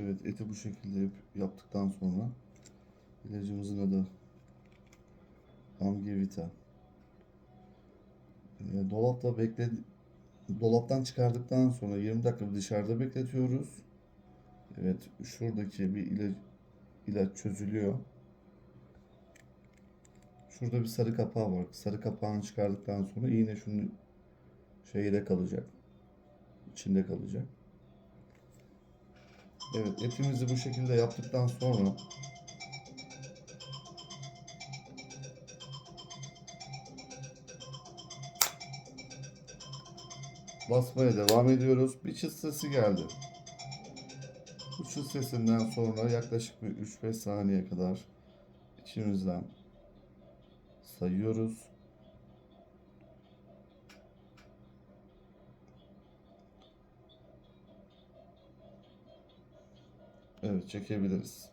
Evet eti bu şekilde yap- yaptıktan sonra ilacımızın adı Amgevita. E, dolapta bekle dolaptan çıkardıktan sonra 20 dakika dışarıda bekletiyoruz. Evet şuradaki bir ilaç, ilaç çözülüyor. Şurada bir sarı kapağı var. Sarı kapağını çıkardıktan sonra iğne şunun şeyde kalacak. İçinde kalacak. Evet etimizi bu şekilde yaptıktan sonra basmaya devam ediyoruz. Bir çıt sesi geldi. Bu çıt sesinden sonra yaklaşık bir 3-5 saniye kadar içimizden sayıyoruz. Evet çekebiliriz.